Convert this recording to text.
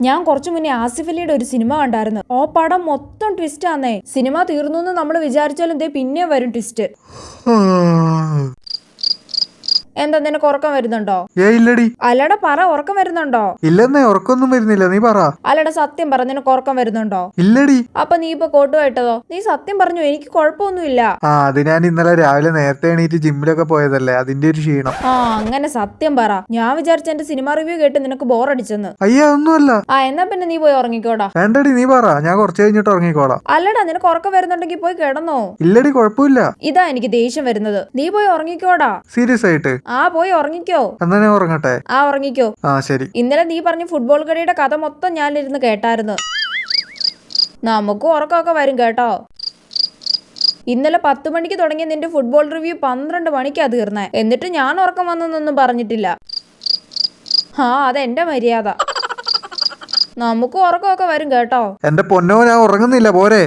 ഞാൻ കുറച്ചു മുന്നേ ആസിഫ് അലിയുടെ ഒരു സിനിമ കണ്ടായിരുന്നു. ഓ പടം മൊത്തം ട്വിസ്റ്റ് ആന്നേ. സിനിമ തീർന്നു എന്ന് നമ്മൾ വിചാരിച്ചാലും ദേ പിന്നെ വരും ട്വിസ്റ്റ് എന്താ നിനക്ക് ഉറക്കം വരുന്നുണ്ടോ? ഏ ഇല്ലടി. അല്ലടാ പറ ഉറക്കം വരുന്നുണ്ടോ? ഇല്ലെന്നേ ഉറക്കൊന്നും വരുന്നില്ല. നീ പറ. അല്ലടാ സത്യം പറ നിനക്ക് ഉറക്കം വരുന്നുണ്ടോ? ഇല്ലടി. അപ്പൊ നീ ഇപ്പൊ കോട്ടുമായിട്ടതോ നീ സത്യം പറഞ്ഞു എനിക്ക് കുഴപ്പമൊന്നുമില്ല. ആ അത് ഞാൻ ഇന്നലെ രാവിലെ നേരത്തെ എണീറ്റ് ജിമ്മിലൊക്കെ പോയതല്ലേ അതിന്റെ ഒരു ക്ഷീണം. ആ അങ്ങനെ സത്യം പറ. ഞാൻ വിചാരിച്ച എന്റെ സിനിമ റിവ്യൂ കേട്ട് നിനക്ക് ബോറടിച്ചെന്ന്. അയ്യ ഒന്നുമല്ല ആ എന്നാ പിന്നെ നീ പോയി ഉറങ്ങിക്കോടാ. വേണ്ടടി നീ പറ. ഞാൻ കുറച്ച് കഴിഞ്ഞിട്ട് ഉറങ്ങിക്കോളാം. അല്ലടാ നിനക്ക് ഉറക്കം വരുന്നുണ്ടെങ്കിൽ പോയി കിടന്നോ. ഇല്ലടി കുഴപ്പമില്ല. ഇതാ എനിക്ക് ദേഷ്യം വരുന്നത്. നീ പോയി ഉറങ്ങിക്കോടാ. സീരിയസ് ആയിട്ട്. ആ പോയി ഉറങ്ങിക്കോ. എന്നാ ഞാൻ ഉറങ്ങട്ടെ? ആ ഉറങ്ങിക്കോ. ആ ശരി. ഇന്നലെ നീ പറഞ്ഞ ഫുട്ബോൾ കളിയുടെ കഥ മൊത്തം ഞാനിരുന്ന് കേട്ടായിരുന്നു. നമുക്ക് ഉറക്കമൊക്കെ വരും കേട്ടോ. ഇന്നലെ പത്ത് മണിക്ക് തുടങ്ങിയ നിന്റെ ഫുട്ബോൾ റിവ്യൂ പന്ത്രണ്ട് മണിക്കാ തീർന്നേ. എന്നിട്ട് ഞാൻ ഉറക്കം വന്നെന്നൊന്നും പറഞ്ഞിട്ടില്ല. ആ അതെന്റെ മര്യാദ. നമുക്ക് ഉറക്കമൊക്കെ വരും കേട്ടോ. എന്റെ പൊന്നോ ഞാൻ ഉറങ്ങുന്നില്ല പോരെ.